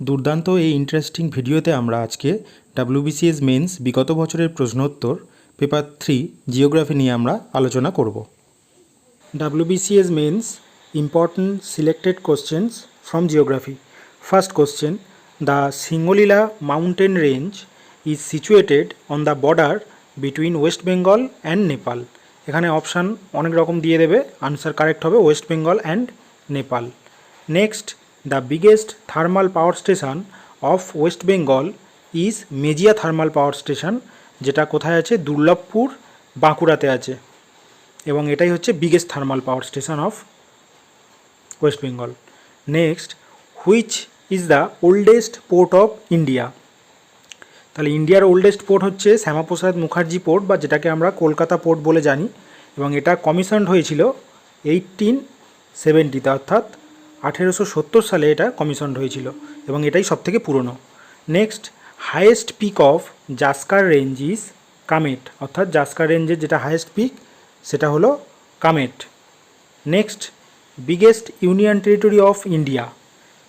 দুর্দান্ত এই ইন্টারেস্টিং ভিডিওতে আমরা আজকে ডাব্লিউবিসিএস মেন্স বিগত বছরের প্রশ্নোত্তর পেপার থ্রি জিওগ্রাফি নিয়ে আমরা আলোচনা করব। WBCS mains important selected questions from geography first question the Singalila mountain range is situated on the border between West Bengal and Nepal এখানে অপশান অনেক রকম দিয়ে দেবে আনসার কারেক্ট হবে West Bengal and Nepal next the biggest thermal power station of West Bengal is Mejia thermal power station, যেটা কোথায় আছে? দুর্লভপুর বাঁকুড়াতে আছে। এবং এটাই হচ্ছে biggest thermal power station of West Bengal. Next which is the oldest port of India তাহলে ইন্ডিয়ার ওল্ডেস্ট পোর্ট হচ্ছে শ্যামাপ্রসাদ মুখার্জি পোর্ট বা যেটাকে আমরা কলকাতা পোর্ট বলে জানি। এবং এটা কমিশনড হয়েছিল এইটিন সেভেন্টিতে অর্থাৎ আঠেরোশো সত্তর সালে এটা কমিশনড হয়েছিল এবং এটাই সবথেকে পুরনো। Next highest peak of Zanskar range is Kamet অর্থাৎ জাস্কার রেঞ্জের যেটা হায়েস্ট পিক সেটা হলো Kamet next biggest union territory of India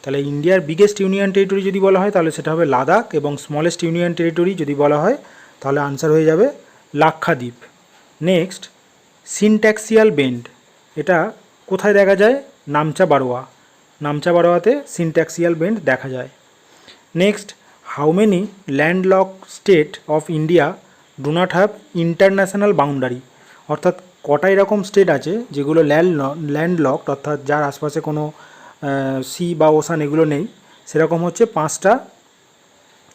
তাহলে ইন্ডিয়ার বিগেস্ট ইউনিয়ন টেরিটরি যদি বলা হয়, তাহলে সেটা হবে লাদাখ এবং স্মলেস্ট ইউনিয়ন টেরিটরি যদি বলা হয়, তাহলে আনসার হয়ে যাবে লাক্ষাদ্বীপ নেক্সট সিনট্যাক্সিয়াল বেন্ড এটা কোথায় দেখা যায়? নামচা বারোয়া। নামচা বারোয়াতে সিনট্যাক্সিয়াল বেন্ড দেখা যায়। Next how many landlock state of India do not have international boundary অর্থাৎ কটা এরকম স্টেট আছে যেগুলো ল্যান্ড ল্যান্ডলক অর্থাৎ যার আশপাশে কোনো সি বা ওশান এগুলো নেই, সেরকম হচ্ছে পাঁচটা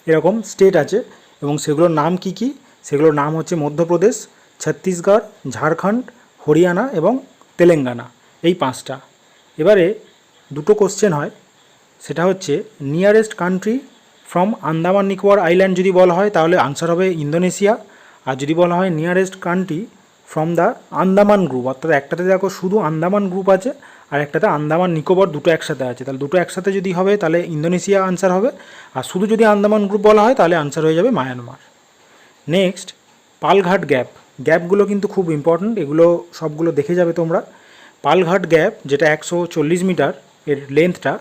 এরকম স্টেট আছে এবং সেগুলোর নাম কি কি? সেগুলোর নাম হচ্ছে মধ্যপ্রদেশ, ছত্তিশগড়, ঝাড়খণ্ড, হরিয়ানা এবং তেলেঙ্গানা। এই পাঁচটা। এবারে দুটো কোশ্চেন হয়। সেটা হচ্ছে nearest country from Andaman Nicobar island যদি বলা হয়, তাহলে আনসার হবে ইন্দোনেশিয়া। আর যদি বলা হয় nearest country from the Andaman group অর্থাৎ একটাতে দেখো শুধু আন্দামান গ্রুপ আছে, আর একটাতে আন্দামান নিকোবর দুটো একসাথে আছে। তাহলে দুটো একসাথে যদি হবে, তাহলে ইন্দোনেশিয়া আনসার হবে। আর শুধু যদি আন্দামান গ্রুপ বলা হয়, তাহলে আনসার হয়ে যাবে মায়ানমার নেক্সট পালঘাট গ্যাপ গ্যাপগুলো কিন্তু খুব ইম্পর্ট্যান্ট এগুলো সবগুলো দেখে যাবে তোমরা। পালঘাট গ্যাপ যেটা একশো চল্লিশ মিটার এর লেন্থটা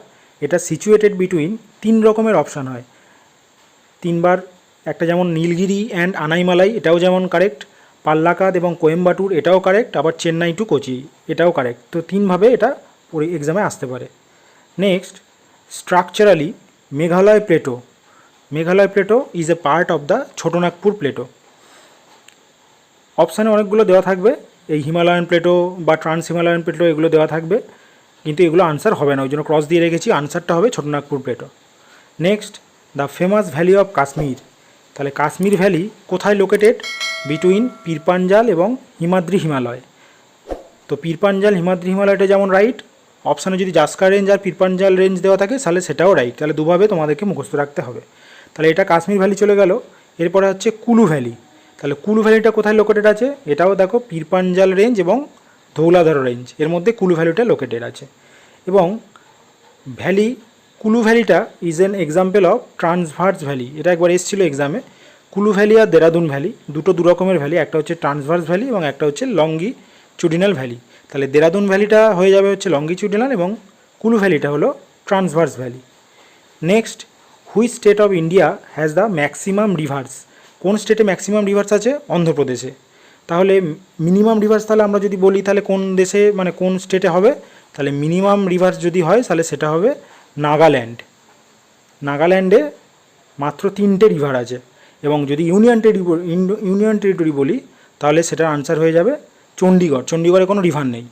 এটা সিচুয়েটেড বিটুইন তিন রকমের অপশান হয়। তিনবার, একটা যেমন নীলগিরি অ্যান্ড আনাইমালাই, এটাও যেমন কারেক্ট পাল্লাকাদ এবং কোয়েম্বাটুর, এটাও কারেক্ট আবার চেন্নাই টু কোচি, এটাও কারেক্ট তো তিনভাবে এটা এক্সামে আসতে পারে। Next structurally Meghalaya plateau Meghalaya plateau is a part of the Chhotanagpur plateau অপশানে অনেকগুলো দেওয়া থাকবে। এই হিমালয়ান প্লেটো বা ট্রান্স হিমালয়ান প্লেটো এগুলো দেওয়া থাকবে। কিন্তু এগুলো আনসার হবে না, ওই জন্য ক্রস দিয়ে রেখেছি আনসারটা হবে Chotanagpur plateau next the famous valley of Kashmir তাহলে কাশ্মীর ভ্যালি কোথায় লোকেটেড বিটুইন পীরপাঞ্জাল এবং হিমাদ্রি হিমালয় তো পীরপাঞ্জাল হিমাদ্রি হিমালয়টা যেমন রাইট অপশানে যদি জাস্কা রেঞ্জ আর পীরপাঞ্জাল রেঞ্জ দেওয়া থাকে, তাহলে সেটাও রাইট তাহলে দুভাবে তোমাদেরকে মুখস্থ রাখতে হবে। তাহলে এটা কাশ্মীর ভ্যালি চলে গেল। এরপরে হচ্ছে কুলু ভ্যালি তাহলে কুলু ভ্যালিটা কোথায় লোকেটেড আছে? এটাও দেখো পীরপাঞ্জাল রেঞ্জ এবং ধৌলাধর রেঞ্জ এর মধ্যে কুলু ভ্যালিটা লোকেটেড আছে। এবং valley, Kullu ভ্যালিটা is an example of transverse valley এটা একবার এসেছিল এক্সামে কুলু ভ্যালি আর দেরাদুন ভ্যালি, দুটো দু রকমের ভ্যালি একটা হচ্ছে ট্রান্সভার্স ভ্যালি এবং একটা হচ্ছে লঙ্গি চুডিনাল ভ্যালি তাহলে দেরাদুন ভ্যালিটা হয়ে যাবে হচ্ছে লঙ্গিচুডিনাল এবং কুলু ভ্যালিটা হলো transverse valley next which state of India has the maximum rivers কোন স্টেটে ম্যাক্সিমাম রিভার্স আছে? অন্ধ্রপ্রদেশে। তাহলে মিনিমাম রিভার্স তাহলে আমরা যদি বলি তাহলে কোন দেশে মানে কোন স্টেটে হবে? তাহলে মিনিমাম রিভার্স যদি হয়, তাহলে সেটা হবে নাগাল্যান্ড। নাগাল্যান্ডে মাত্র তিনটে রিভার আছে। এবং যদি ইউনিয়ন টেরিটরি ইউনিয়ন টেরিটরি বলি, তাহলে সেটার আনসার হয়ে যাবে চণ্ডীগড় চণ্ডীগড়ে কোনো রিভার নেই।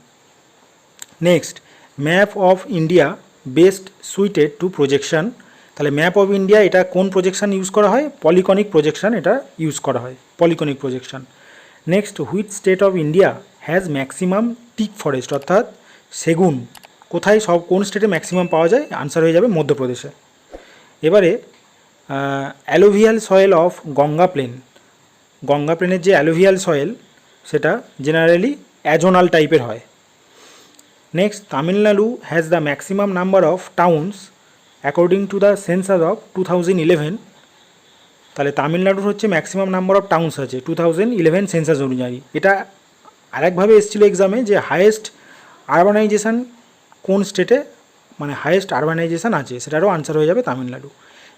Next map of India best suited to projection তাহলে ম্যাপ অফ ইন্ডিয়া এটা কোন প্রজেকশন ইউজ করা হয়? পলিকনিক প্রজেকশন এটা ইউজ করা হয়। Polyconic projection next which state of India has maximum teak forest অর্থাৎ সেগুন। কোথায় সব, কোন স্টেটে ম্যাক্সিমাম পাওয়া যায়? আনসার হয়ে যাবে মধ্যপ্রদেশে। এবারে alluvial soil of Ganga plain Ganga প্লেনের যে অ্যালোভিয়াল সয়েল সেটা জেনারেলি অ্যাজোনাল টাইপের হয়। Next Tamil Nadu has the maximum number of towns according to the census of two thousand eleven তাহলে তামিলনাড়ুর হচ্ছে ম্যাক্সিমাম নাম্বার অফ টাউন্স আছে two thousand eleven census অনুযায়ী। এটা আরেকভাবে এসেছিল এক্সামে যে হায়েস্ট আরবানাইজেশন কোন স্টেটে মানে হায়েস্ট আরবানাইজেশন আছে, সেটারও আনসার হয়ে যাবে তামিলনাড়ু।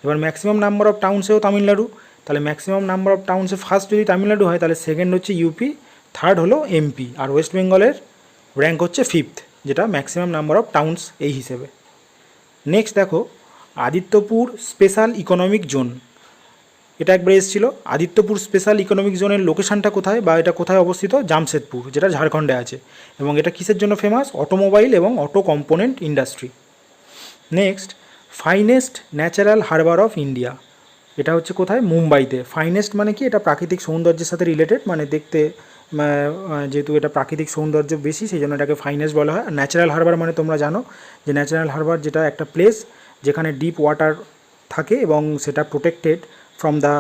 এবার ম্যাক্সিমাম নাম্বার অফ টাউন্সেও তামিলনাড়ু, তাহলে ম্যাক্সিমাম নাম্বার অফ টাউন্সে ফার্স্ট যদি তামিলনাড়ু হয়, তাহলে সেকেন্ড হচ্ছে ইউপি থার্ড হলো এমপি আর ওয়েস্ট বেঙ্গলের র্যাঙ্ক হচ্ছে ফিফথ যেটা ম্যাক্সিমাম নাম্বার অফ টাউনস এই হিসেবে। নেক্সট দেখো, আদিত্যপুর স্পেশাল ইকোনমিক জোন এটা একবার এসেছিল। আদিত্যপুর স্পেশাল ইকোনমিক জোনের লোকেশনটা কোথায় বা এটা কোথায় অবস্থিত? জামশেদপুর, যেটা ঝাড়খণ্ডে আছে। এবং এটা কিসের জন্য ফেমাস অটোমোবাইল এবং auto component industry next finest natural harbour of India এটা হচ্ছে কোথায়? মুম্বাইতে। ফাইনেস্ট মানে কি? এটা প্রাকৃতিক সৌন্দর্যের সাথে রিলেটেড মানে দেখতে যেহেতু এটা প্রাকৃতিক সৌন্দর্য বেশি সেই জন্য এটাকে ফাইনেস্ট বলা হয়। ন্যাচারাল হারবার মানে তোমরা জানো যে ন্যাচারাল হারবার যেটা একটা প্লেস যেখানে ডিপ ওয়াটার থাকে এবং সেটা protected from the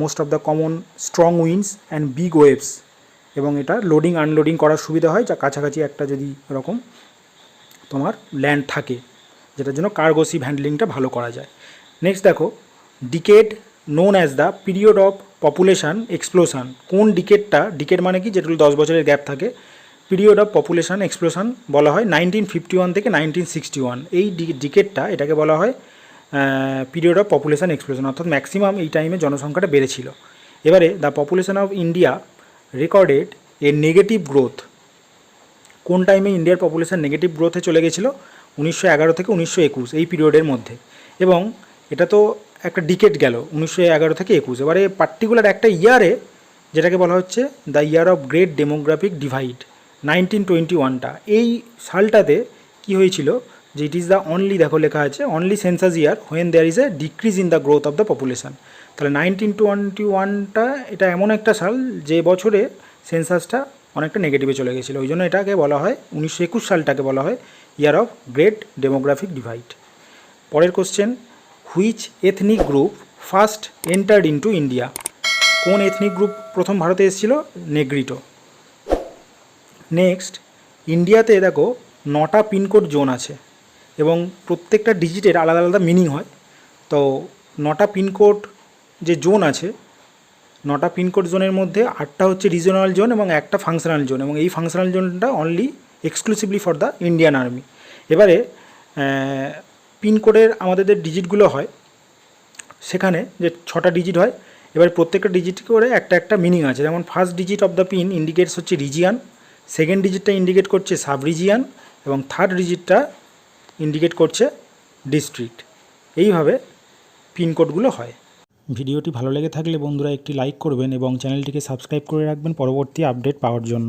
most of the common strong winds and big waves এবং এটা লোডিং আনলোডিং করার সুবিধা হয়, যা কাছাকাছি একটা যদি এরকম তোমার ল্যান্ড থাকে, যেটার জন্য কার্গো শিপ হ্যান্ডলিংটা ভালো করা যায়। নেক্সট দেখো decade known as the period of population explosion কোন ডিকেটটা ডিকেট মানে কি? যেগুলো দশ বছরের গ্যাপ থাকে। পিরিয়ড অফ পপুলেশান এক্সপ্লোশন বলা হয় নাইনটিন ফিফটি ওয়ান থেকে নাইনটিন সিক্সটি ওয়ান এই ডিকেটটা এটাকে বলা হয় পিরিয়ড অফ পপুলেশান এক্সপ্লোশন অর্থাৎ ম্যাক্সিমাম এই টাইমে জনসংখ্যাটা বেড়েছিল। এবারে the population of India recorded a negative growth কোন টাইমে ইন্ডিয়ার পপুলেশান নেগেটিভ গ্রোথে চলে গেছিল? উনিশশো এগারো থেকে উনিশশো একুশ, এই পিরিয়ডের মধ্যে। এবং এটা তো একটা ডিকেট গেল, উনিশশো এগারো থেকে একুশ। এবারে পার্টিকুলার একটা ইয়ারে যেটাকে বলা হচ্ছে the year of great demographic divide nineteen twenty ওয়ানটা এই সালটাতে কি হয়েছিল? যে ইট ইজ দ্য অনলি দেখো লেখা আছে only census year when there is a decrease in the growth of the population তাহলে নাইনটিন টোয়েন্টি ওয়ানটা এটা এমন একটা সাল যে বছরে সেন্সাসটা অনেকটা নেগেটিভে চলে গেছিল। ওই জন্য এটাকে বলা হয়, উনিশশো একুশ সালটাকে বলা হয় year of great demographic divide পরের question which ethnic group first entered into India কোন এথনিক গ্রুপ প্রথম ভারতে এসেছিল? নেগ্রিটো। নেক্সট ইন্ডিয়াতে দেখো, নটা পিনকোড জোন আছে। এবং প্রত্যেকটা ডিজিটের আলাদা আলাদা মিনিং হয়। তো নটা পিনকোড যে জোন আছে, নটা পিনকোড জোনের মধ্যে আটটা হচ্ছে রিজনাল জোন এবং একটা ফাংশনাল জোন এবং এই ফাংশনাল জোনটা only exclusively for the Indian army এবারে পিনকোডের আমাদের যে ডিজিটগুলো হয়, সেখানে যে ছটা ডিজিট হয়, এবার প্রত্যেকটা ডিজিট করে একটা একটা মিনিং আছে। যেমন first digit of the pin indicates হচ্ছে রিজিয়ান সেকেন্ড ডিজিটটা ইন্ডিকেট করছে সাব রিজিয়ান এবং থার্ড ডিজিটটা ইন্ডিকেট করছে ডিস্ট্রিক্ট। এইভাবে পিনকোডগুলো হয়। ভিডিওটি ভালো লেগে থাকলে বন্ধুরা একটি লাইক করবেন এবং চ্যানেলটিকে সাবস্ক্রাইব করে রাখবেন পরবর্তী আপডেট পাওয়ার জন্য।